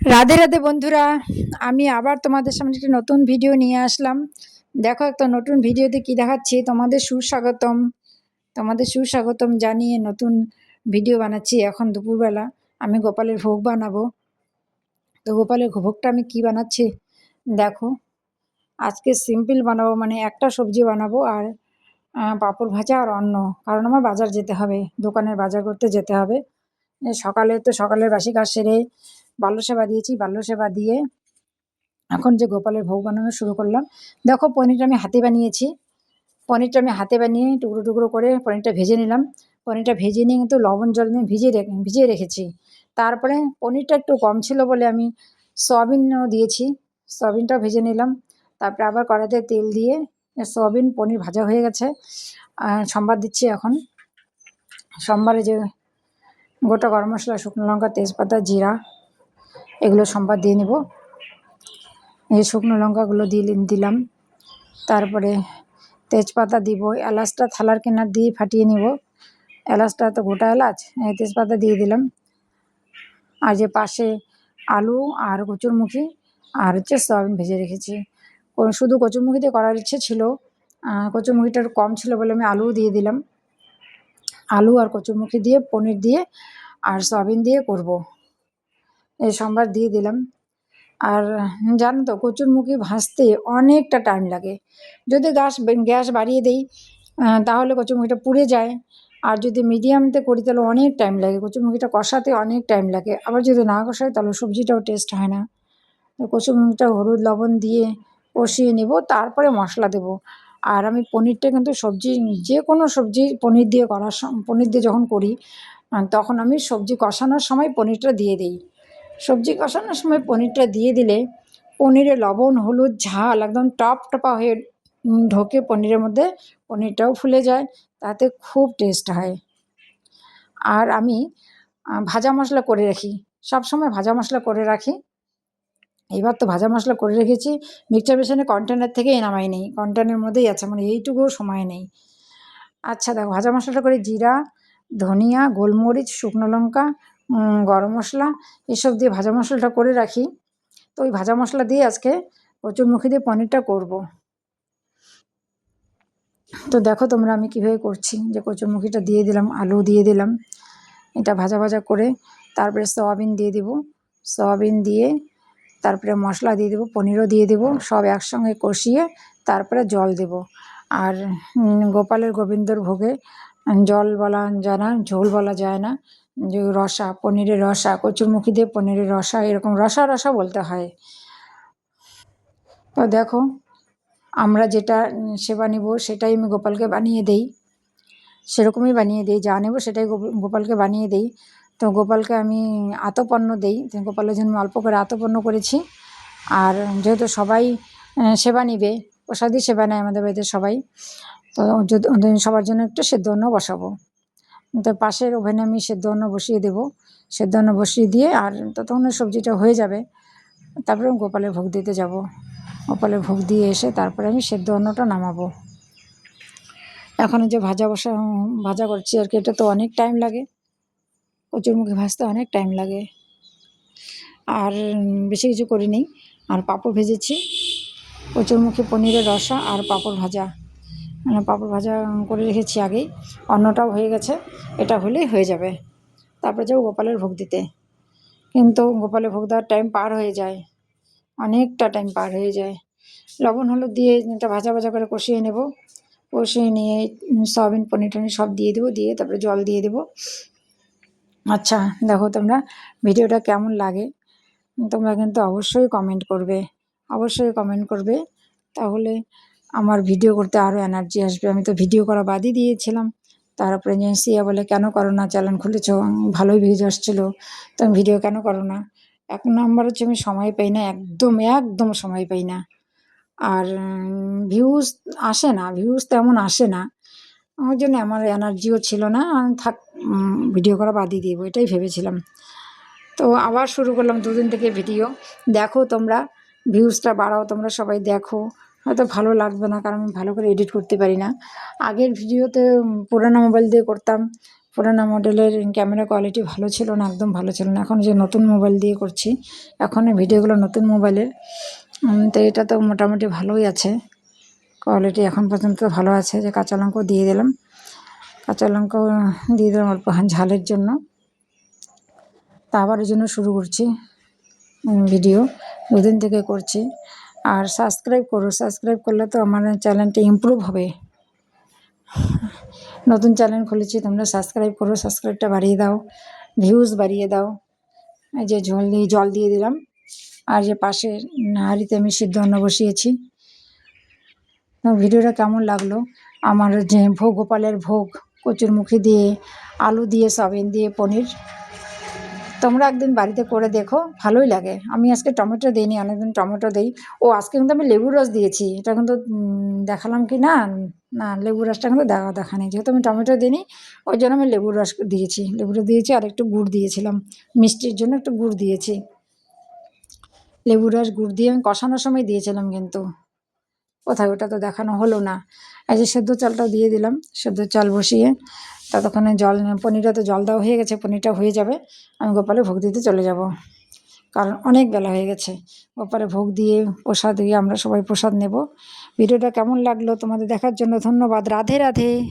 রাধে রাধে বন্ধুরা, আমি আবার তোমাদের সামনে একটি নতুন ভিডিও নিয়ে আসলাম। দেখো, একটা নতুন ভিডিওতে কি দেখাচ্ছি? তোমাদের সুস্বাগতম। তোমাদের সুস্বাগতম জানিয়ে নতুন ভিডিও বানাচ্ছি এখন দুপুরবেলা। আমি গোপালের ভোগ বানাবো। তো গোপালের ভোগটা আমি কি বানাচ্ছি? দেখো, আজকে সিম্পল বানাবো মানে একটা সবজি বানাবো আর পাঁপড় ভাজা আর অন্ন। কারণ আমার বাজার যেতে হবে, দোকানের বাজার করতে যেতে হবে। সকালে তো সকালের বাসি কাজ সেরে বাল্য সেবা দিয়েছি, বাল্য সেবা দিয়ে এখন যে গোপালের ভোগ বানানো শুরু করলাম। দেখো, পনিরটা আমি হাতে বানিয়েছি। পনিরটা আমি হাতে বানিয়ে টুকরো টুকরো করে পনিরটা ভেজে নিলাম। পনিরটা ভেজে নিয়ে কিন্তু লবণ জল নিয়ে ভিজিয়ে রেখে, ভিজিয়ে রেখেছি। তারপরে পনিরটা একটু কম ছিল বলে আমি সয়াবিনও দিয়েছি। সয়াবিনটাও ভেজে নিলাম। তারপরে আবার কড়াইতে তেল দিয়ে সয়াবিন পনির ভাজা হয়ে গেছে। আর সম্বাদ দিচ্ছি এখন। সোমবারে যে গোটা গরম মশলা শুকনো লঙ্কা তেজপাতা জিরা এগুলো সম্বাদ দিয়ে নেব। এই শুকনো লঙ্কাগুলো দিয়ে দিলাম। তারপরে তেজপাতা দিব এলাচটা থালার কেনার দিয়ে ফাটিয়ে নিব। এলাচটা তো গোটা এলাচ এই তেজপাতা দিয়ে দিলাম। আর যে পাশে আলু আর কচুরমুখী আর হচ্ছে সয়াবিন ভেজে রেখেছি। শুধু কচুরমুখী দিয়ে করার ইচ্ছে ছিল আহ, কচুরমুখিটা কম ছিল বলে আমি আলুও দিয়ে দিলাম। আলু আর কচুরমুখী দিয়ে, পনির দিয়ে আর সয়াবিন দিয়ে করব। এই সোমবার দিয়ে দিলাম। আর জানো তো কচুরমুখী ভাজতে অনেকটা টাইম লাগে। যদি গ্যাস গ্যাস বাড়িয়ে দেই তাহলে কচুরমুখিটা পুড়ে যায়। আর যদি মিডিয়ামতে করি, তাহলে অনেক টাইম লাগে। কচুরমুখিটা কষাতে অনেক টাইম লাগে। আবার যদি না কষাই, তাহলে সবজিটাও টেস্ট হয় না। কচুরমুখিটা হলুদ লবণ দিয়ে কষিয়ে নেব, তারপরে মশলা দেব। আর আমি পনিরটা কিন্তু সবজি যে কোনো সবজি পনির দিয়ে করার পনির দিয়ে যখন করি তখন আমি সবজি কষানোর সময় পনিরটা দিয়ে দিই। সবজি কষানোর সময় পনিরটা দিয়ে দিলে পনিরে লবণ, হলুদ, ঝাল একদম টপ টপা হয়ে ঢোকে পনিরের মধ্যে, পনিরটাও ফুলে যায়, তাতে খুব টেস্ট হয়। আর আমি ভাজা মশলা করে রাখি। সব সময় ভাজা মশলা করে রাখি। এবার তো ভাজা মশলা করে রেখেছি। মিক্সচার বেসনে কন্টেনার থেকেই নামাই নেই। কন্টেনারের মধ্যেই আছে মানে এইটুকুও সময় নেই। আচ্ছা দেখো, ভাজা মশলাটা করে জিরা, ধনিয়া, গোলমরিচ, শুকনো লঙ্কা গরম মশলা এসব দিয়ে ভাজা মশলাটা করে রাখি। তো ওই ভাজা মশলা দিয়ে আজকে কচুরমুখী দিয়ে পনিরটা করব। তো দেখো তোমরা আমি কীভাবে করছি। যে কচুরমুখিটা দিয়ে দিলাম, আলু দিয়ে দিলাম। এটা ভাজা ভাজা করে তারপরে সয়াবিন দিয়ে দিব। সয়াবিন দিয়ে তারপরে মশলা দিয়ে দেবো, পনিরও দিয়ে দেবো, সব একসঙ্গে কষিয়ে তারপরে জল দেব। আর গোপালের গোবিন্দর ভোগে জল বলা যায় না, ঝোল বলা যায় না। যে রসা, পনিরের রসা, কচুরমুখী দিয়ে পনিরের রসা, এরকম রসা রসা বলতে হয়। তো দেখো, আমরা যেটা সেবা নিব সেটাই আমি গোপালকে বানিয়ে দেই। সেরকমই বানিয়ে দিই, যা নেব সেটাই গোপ- গোপালকে বানিয়ে দিই। তো গোপালকে আমি আতপন্ন দেই। তো গোপালের জন্য অল্প করে আতপন্ন করেছি। আর যেহেতু সবাই সেবা নিবে, প্রসাদই সেবা নেয় আমাদের বাড়িতে সবাই, তো সবার জন্য একটু সেদ্ধ অন্ন বসাবো। তো পাশের ওভেনে আমি সেদ্ধ অন্ন বসিয়ে দেবো। সেদ্ধ অন্ন বসিয়ে দিয়ে আর ততক্ষণ সবজিটা হয়ে যাবে, তারপরে গোপালের ভোগ দিতে যাব। গোপালের ভোগ দিয়ে এসে তারপরে আমি সেদ্ধ অন্নটা নামাবো। এখন যে ভাজা বসা, ভাজা করছি আর কি, এটা তো অনেক টাইম লাগে। কচুরমুখী ভাজতে অনেক টাইম লাগে। আর বেশি কিছু করিনি। আর পাঁপড় ভেজেছি। কচুর মুখে পনিরের রসা আর পাঁপড় ভাজা। মানে পাঁপড় ভাজা করে রেখেছি আগেই। অন্নটাও হয়ে গেছে। এটা হলেই হয়ে যাবে। তারপরে যাব গোপালের ভোগ দিতে। কিন্তু গোপালের ভোগ দেওয়ার টাইম পার হয়ে যায়। অনেকটা টাইম পার হয়ে যায়। লবণ, হলুদ দিয়ে এটা ভাজা ভাজা করে কষিয়ে নেব। কষিয়ে নিয়ে সয়াবিন পনির টনির সব দিয়ে দেবো। দিয়ে তারপরে জল দিয়ে দেবো। আচ্ছা দেখো তোমরা ভিডিওটা কেমন লাগে? তোমরা কিন্তু অবশ্যই কমেন্ট করবে, অবশ্যই কমেন্ট করবে। তাহলে আমার ভিডিও করতে আরও এনার্জি আসবে। আমি তো ভিডিও করা বাদই দিয়েছিলাম। তারপরে সিয়া বলে, কেন করো না? চ্যানেল খুলেছ, ভালোই ভিউজ আসছিল। তুমি ভিডিও কেন করো না? এক নম্বর হচ্ছে আমি সময় পাই না, একদম একদম সময় পাই না। আর ভিউজ আসে না ভিউজ তেমন আসে না। ওই জন্য আমার এনার্জিও ছিল না, থাক ভিডিও করা বাদই দিব, এটাই ভেবেছিলাম। তো আবার শুরু করলাম দুদিন থেকে ভিডিও। দেখো তোমরা ভিউজটা বাড়াও, তোমরা সবাই দেখো। হয়তো ভালো লাগবে না, কারণ আমি ভালো করে এডিট করতে পারি না। আগের ভিডিওতে পুরানো মোবাইল দিয়ে করতাম। পুরানো মডেলের ক্যামেরা কোয়ালিটি ভালো ছিল না, একদম ভালো ছিল না। এখন যে নতুন মোবাইল দিয়ে করছি, এখন ভিডিওগুলো নতুন মোবাইলের তো এটা তো মোটামুটি ভালোই আছে। কোয়ালিটি এখন পর্যন্ত ভালো আছে, যে কাঁচা লঙ্কাও দিয়ে দিলাম। কাঁচা লঙ্কাও দিয়ে দিলাম অল্প ঝালের জন্য। তা আবার জন্য শুরু করছি ভিডিও দুদিন থেকে করছি। আর সাবস্ক্রাইব করো সাবস্ক্রাইব করলে তো আমার চ্যানেলটা ইমপ্রুভ হবে। নতুন চ্যানেল খুলেছি, তোমরা সাবস্ক্রাইব করো সাবস্ক্রাইবটা বাড়িয়ে দাও ভিউজ বাড়িয়ে দাও। এই যে জল দিয়ে জল দিয়ে দিলাম। আর যে পাশে হাঁড়িতে আমি সিদ্ধ অন্ন বসিয়েছি। ভিডিওটা কেমন লাগল? আমার যে ভোগ, গোপালের ভোগ। কচুরমুখী দিয়ে, আলু দিয়ে, সয়াবিন দিয়ে, পনির। তোমরা একদিন বাড়িতে করে দেখো, ভালোই লাগে। আমি আজকে টমেটো দিইনি, অনেকদিন টমেটো দিই। ও, আজকে কিন্তু আমি লেবুর রস দিয়েছি। এটা কিন্তু দেখালাম কি না? না, লেবুর রসটা কিন্তু দেখা দেখা নেই যেহেতু আমি টমেটো দিইনি, ওই জন্য আমি লেবুর রস দিয়েছি। লেবু রস দিয়েছি আর একটু গুড় দিয়েছিলাম। মিষ্টির জন্য একটু গুড় দিয়েছি। লেবুর রস গুড় দিয়ে আমি কষানোর সময় দিয়েছিলাম কিন্তু। কোথায়? ওটা তো দেখানো হলো না। এই যে সেদ্ধ চালটাও দিয়ে দিলাম। সেদ্ধ চাল বসিয়ে ততক্ষণে জল পনিরটা তো জল দেওয়া হয়ে গেছে, পনিরটা হয়ে যাবে। আমি গোপালে ভোগ দিতে চলে যাব। কারণ অনেক বেলা হয়ে গেছে। গোপালে ভোগ দিয়ে প্রসাদ দিয়ে আমরা সবাই প্রসাদ নেব। ভিডিওটা কেমন লাগল তোমাদের দেখার জন্য ধন্যবাদ। রাধে রাধে।